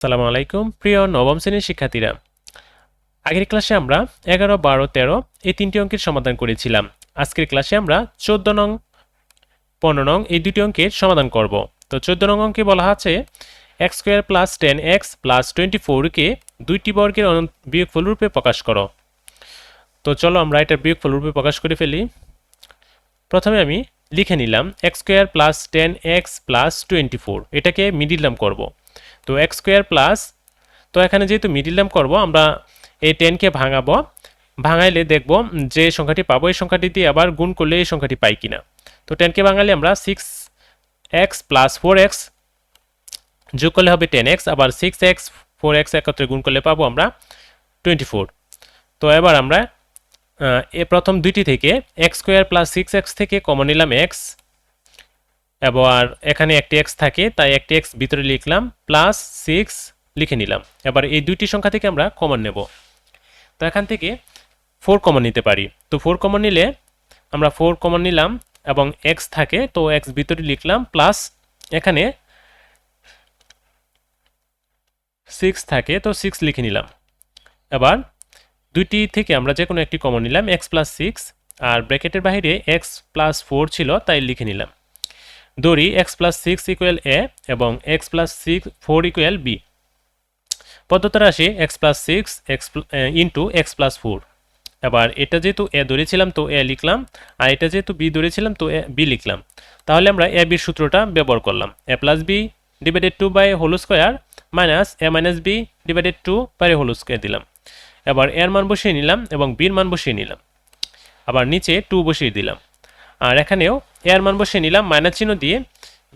সালামু আলাইকুম, প্রিয় নবম শ্রেণির শিক্ষার্থীরা। আগের ক্লাসে আমরা এগারো, বারো, তেরো এই তিনটি অঙ্কের সমাধান করেছিলাম। আজকের ক্লাসে আমরা চোদ্দ নং, পনেরো নং এই দুটি অঙ্কের সমাধান করব। তো চোদ্দ নং অঙ্কে বলা আছে, x square plus ten x plus twenty ফোরকে দুইটি বর্গের বিয়োগফল রূপে প্রকাশ করো। তো চলো আমরা এটার বিয়োগফল রূপে প্রকাশ করে ফেলি। প্রথমে আমি লিখে নিলাম, x square plus ten x plus twenty four এটাকে মিডিল নাম করব। তো এক্স স্কোয়ার প্লাস তো এখানে যেহেতু মিডিল নাম করব, আমরা এই টেনকে ভাঙাবো। ভাঙাইলে দেখব যে সংখ্যাটি পাবো, এই সংখ্যাটি দিয়ে আবার গুণ করলে এই সংখ্যাটি পাই কিনা। তো টেনকে ভাঙালে আমরা six x plus four x যোগ করলে হবে টেন এক্স আবার সিক্স এক্স ফোর এক্স একত্রে গুণ করলে পাবো আমরা টোয়েন্টি ফোর তো এবার আমরা এ প্রথম দুইটি থেকে x square plus six x থেকে কমন নিলাম এক্স এবার এখানে একটি এক্স থাকে, তাই একটি এক্স ভিতরে লিখলাম প্লাস সিক্স লিখে নিলাম। এবার এই দুইটি সংখ্যা থেকে আমরা কমন নেব। তো এখান থেকে ফোর কমন নিতে পারি। তো ফোর কমন নিলে আমরা ফোর কমন নিলাম এবং এক্স থাকে, তো এক্স ভিতরে লিখলাম প্লাস এখানে সিক্স থাকে, তো সিক্স লিখে নিলাম। এবার দুইটি থেকে আমরা যে কোনো একটি কমন নিলাম এক্স প্লাস সিক্স আর ব্র্যাকেটের বাইরে এক্স প্লাস ফোর ছিল, তাই লিখে নিলাম। ধরি x plus six equal A এবং x plus six four equal B পদ্ধতি রাশি x plus six x into x plus four এবার এটা যেহেতু এ ধরেছিলাম তো এ লিখলাম, আর এটা যেহেতু বি ধরেছিলাম তো এ বি লিখলাম। তাহলে আমরা এ বির সূত্রটা ব্যবহার করলাম। A plus B divided two by whole square minus A minus B divided two by whole square দিলাম। এবার এর মান বসিয়ে নিলাম এবং বির মান বসিয়ে নিলাম। আবার নিচে টু বসিয়ে দিলাম। আর এখানেও এর মান বসিয়ে নিলাম মাইনাস চিহ্ন দিয়ে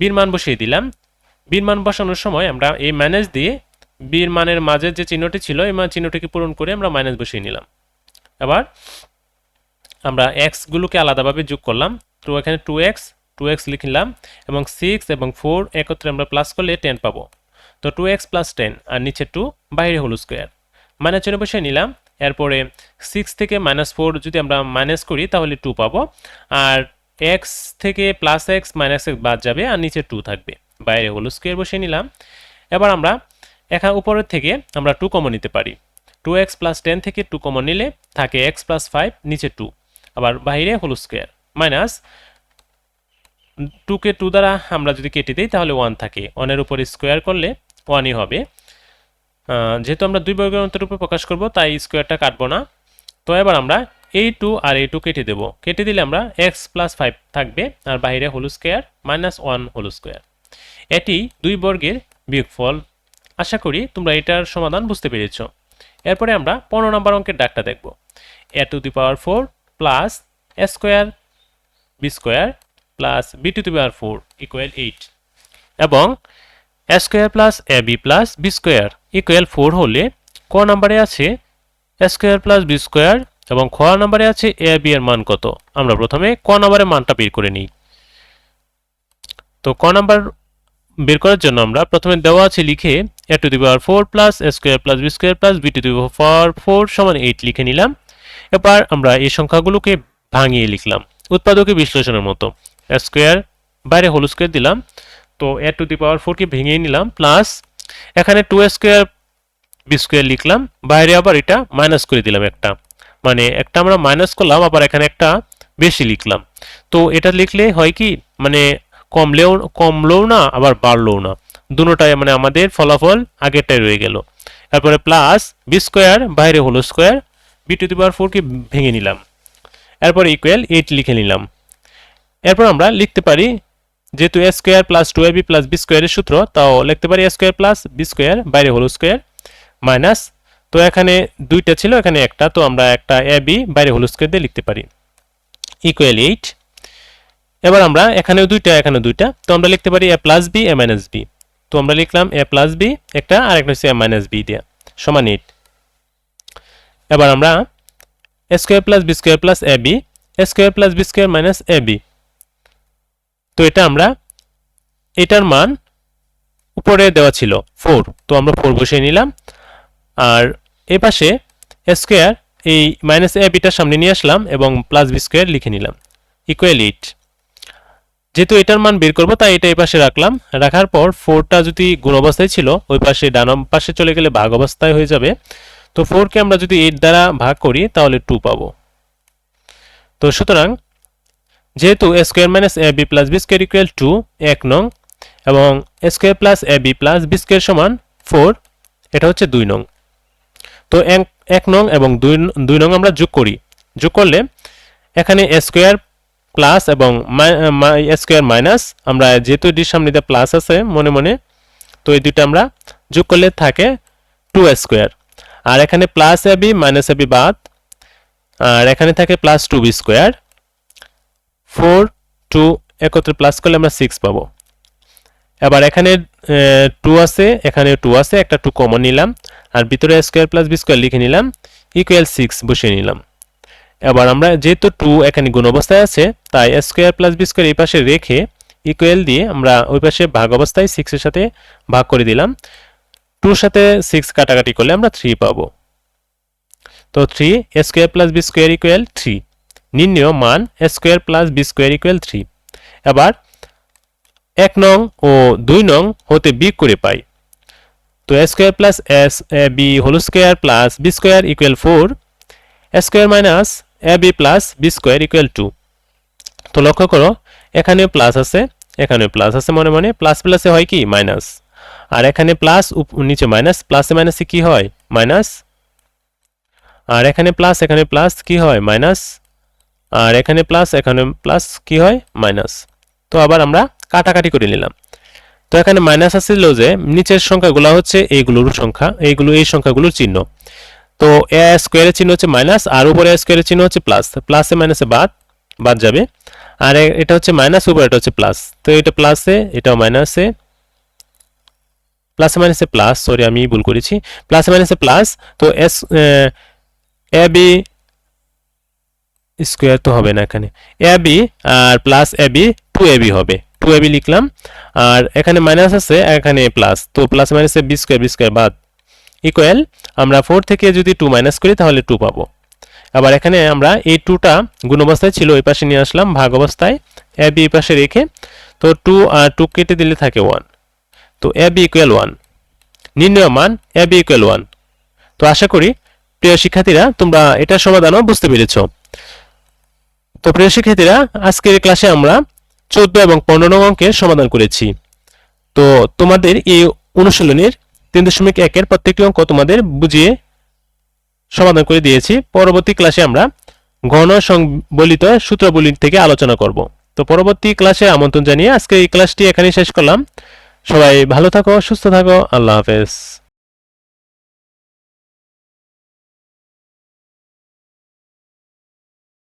বির মান বসিয়ে দিলাম। বির মান বসানোর সময় আমরা এই মাইনাস দিয়ে বির মানের মাঝে যে চিহ্নটি ছিল, এই মান চিহ্নটিকে পূরণ করে আমরা মাইনাস বসিয়ে নিলাম। এবার আমরা এক্সগুলোকে আলাদাভাবে যোগ করলাম। তো এখানে টু এক্স টু এক্স লিখলাম এবং সিক্স এবং ফোর একত্রে আমরা প্লাস করলে টেন পাবো। তো টু এক্স প্লাস টেন আর নিচে টু বাইরে হলো স্কোয়ার মাইনাস চিহ্ন বসিয়ে নিলাম, এরপরে সিক্স থেকে মাইনাস ফোর যদি আমরা মাইনাস করি, তাহলে টু পাবো। আর এক্স থেকে প্লাস এক্স মাইনাস এক্স বাদ যাবে আর নিচে টু থাকবে। বাইরে হলো স্কোয়ার বসিয়ে নিলাম। এবার আমরা এখানে উপরের থেকে আমরা টু কমন নিতে পারি। টু এক্স প্লাস টেন থেকে টু কমন নিলে থাকে এক্স প্লাস ফাইভ নিচে টু আবার বাইরে হোল স্কোয়ার মাইনাস টুকে টু দ্বারা আমরা যদি কেটে দিই তাহলে ওয়ান থাকে। ওয়ানের উপরে স্কোয়ার করলে ওয়ানই হবে। যেহেতু আমরা দুই বর্গের অন্তরূপে প্রকাশ করব, তাই স্কোয়ারটা কাটবো না। তো এবার আমরা এই টু আর এই টু কেটে দেব। কেটে দিলে আমরা এক্স প্লাস ফাইভ থাকবে আর বাইরে whole square minus one whole square এটি দুই বর্গের বিয়োগফল। আশা করি তোমরা এটার সমাধান বুঝতে পেরেছ। এরপরে আমরা পনেরো নম্বর অঙ্কের ডাকটা দেখব। A to the power four plus A square B square plus B to the power four equal eight এবং A square plus A B plus B square equal four হলে ক নাম্বারে আছে A square plus B square এবং খ নাম্বারে আছে এ, B এর মান কত? আমরা প্রথমে ক নাম্বারের মানটা বের করে নিই। তো ক নাম্বার বের করার জন্য আমরা প্রথমে দেওয়া আছে লিখে A to the power four plus A square plus B square plus B to the power four সমান এইট লিখে নিলাম। এবার আমরা এই সংখ্যাগুলোকে ভাঙিয়ে লিখলাম উৎপাদকে বিশ্লেষণের মতো। এ স্কোয়ার বাইরে হোল স্কোয়ার দিলাম। তো এ টু দি পাওয়ার ফোরকে ভেঙে নিলাম প্লাস এখানে টু স্কোয়ার বি স্কোয়ার লিখলাম। বাইরে আবার এটা মাইনাস করে দিলাম একটা। মানে একটা আমরা মাইনাস করলাম, আবার এখানে একটা বেশি লিখলাম। তো এটা লিখলে হয় কি মানে কমলেও কমলেও না, আবার বাড়লেও না। দুটোটাই মানে আমাদের ফলাফল আগেরটাই রয়ে গেল। তারপরে প্লাস বি স্কোয়ার বাইরে whole square B to the power ফোরকে ভেঙে নিলাম। এরপর ইকুয়াল এইট লিখে নিলাম। এরপর আমরা লিখতে পারি, যেহেতু A square plus two A B plus B স্কোয়ারের সূত্র, তাও লিখতে পারি A square plus B square বাইরে হলো স্কোয়ার মাইনাস তো এখানে দুইটা ছিল, এখানে একটা। তো আমরা একটা এ বি বাইরে হোল স্কোয়ার দিয়ে লিখতে পারি। ইকুয়াল এইট এবার আমরা এখানেও দুইটা এখানে দুইটা। তো আমরা লিখতে পারি A plus B A minus B তো আমরা লিখলাম এ প্লাস বি একটা, আর একটা হচ্ছে এ মাইনাস বি দেয়া। সমান এইট এবার আমরা A square plus B square plus A B A square plus B square minus A B তো এটা আমরা, এটার মান উপরে দেওয়া ছিল ফোর তো আমরা ফোর বসিয়ে নিলাম। আর এ পাশে স্কোয়ার এই মাইনাস এ বিটার সামনে নিয়ে আসলাম এবং প্লাস বি স্কোয়ার লিখে নিলাম। ইকুয়াল এইট যেহেতু এটার মান বের করব, তাই এটা এই পাশে রাখলাম। রাখার পর ফোরটা যদি গুণ অবস্থায় ছিল, ওই পাশে ডান পাশে চলে গেলে ভাগ অবস্থায় হয়ে যাবে। তো ফোরকে আমরা যদি এইট দ্বারা ভাগ করি, তাহলে টু পাবো। তো সুতরাং, যেহেতু A square minus A B plus B square equal to এক নং এবং square plus A B plus B square সমান ফোর এটা হচ্ছে দুই নং। তো এক নং এবং দুই দুই নং আমরা যোগ করি। যোগ করলে এখানে স্কোয়ার প্লাস এবং স্কোয়ার মাইনাস আমরা যেহেতু এটির সামনে প্লাস আছে মনে মনে, তো এই দুইটা আমরা যোগ করলে থাকে টু স্কোয়ার আর এখানে plus A B minus A B বাদ, আর এখানে থাকে plus two B square four two একত্রে প্লাস করলে আমরা সিক্স পাবো। এবার এখানে টু আছে এখানে টু আছে, একটা টু কমন নিলাম। আর ভিতরে স্কোয়ার প্লাস বি স্কোয়ার লিখে নিলাম ইকুয়াল সিক্স বসিয়ে নিলাম। এবার আমরা যেহেতু টু এখানে গুণ অবস্থায় আছে, তাই স্কোয়ার প্লাস বি স্কোয়ার এই পাশে রেখে ইকুয়াল দিয়ে আমরা ওই পাশে ভাগ অবস্থায় সিক্সের সাথে ভাগ করে দিলাম। টুর সাথে সিক্স কাটাকাটি করলে আমরা থ্রি পাবো। তো three square plus B square equal three নির্ণয় মান square plus B square equal three এবার এক নং ও দুই নং হতে বিয়োগ করে পাই। তো square plus S A B whole square plus B square equal four square minus A B plus B square equal two তো লক্ষ্য করো, এখানেও প্লাস আছে, এখানেও প্লাস আছে মনে মনে প্লাস প্লাসে হয় কি? মাইনাস আর এখানে প্লাস নিচে মাইনাস প্লাসে মাইনাসে কি হয়? মাইনাস আর এখানে প্লাস এখানে প্লাস কি হয়? মাইনাস আর এখানে প্লাস এখানে প্লাস কি হয়? মাইনাস তো আবার আমরা কাটাকাটি করে নিলাম। তো এখানে মাইনাস আসছিল যে নিচের সংখ্যাগুলো হচ্ছে এইগুলোর সংখ্যা, এইগুলো, এই সংখ্যাগুলোর চিহ্ন। তো এ স্কোয়ারের চিহ্ন হচ্ছে মাইনাস আর উপরে স্কোয়ারের চিহ্ন হচ্ছে প্লাস প্লাসে মাইনাসে বাদ বাদ যাবে। আর এটা হচ্ছে মাইনাস উপরে এটা হচ্ছে প্লাস তো এটা প্লাসে এটাও মাইনাসে প্লাসে মাইনাসে প্লাস সরি আমি ভুল করেছি। প্লাসে মাইনাসে প্লাস তো এস এ বি স্কোয়ার তো হবে না এখানে। A B R plus A B two A B হবে। টু এ বি লিখলাম, আর এখানে মাইনাস আছে, এখানে প্লাস তো প্লাস মাইনাসে বি স্কোয়ার বি স্কোয়ার বাদ। ইকুয়াল আমরা ফোর থেকে যদি টু মাইনাস করি, তাহলে টু পাবো। আবার এখানে আমরা এই টুটা গুণ অবস্থায় ছিল, ওই পাশে নিয়ে আসলাম, ভাগ অবস্থায়। এ বি এই পাশে রেখে, তো টু আর টু কেটে দিলে থাকে ওয়ান তো এ বি ইকুয়াল ওয়ান নির্ণয় মান এ বি ইকুয়াল ওয়ান তো আশা করি, প্রিয় শিক্ষার্থীরা, তোমরা এটার সমাধানও বুঝতে পেরেছ। তো প্রিয় শিক্ষার্থীরা, আজকের ক্লাসে আমরা চোদ্দ এবং পনেরো নং অঙ্কের সমাধান করেছি। তো তোমাদের এই অনুশীলনের তিন দশমিক একের প্রত্যেকটি অঙ্ক তোমাদের বুঝিয়ে সমাধান করে দিয়েছি। পরবর্তী ক্লাসে আমরা গণ সংবলিত সূত্রাবলী থেকে আলোচনা করব। তো পরবর্তী ক্লাসে আমন্ত্রণ জানিয়ে আজকে এই ক্লাসটি এখানেই শেষ করলাম। সবাই ভালো থাকো, সুস্থ থাকো, আল্লাহ হাফেজ।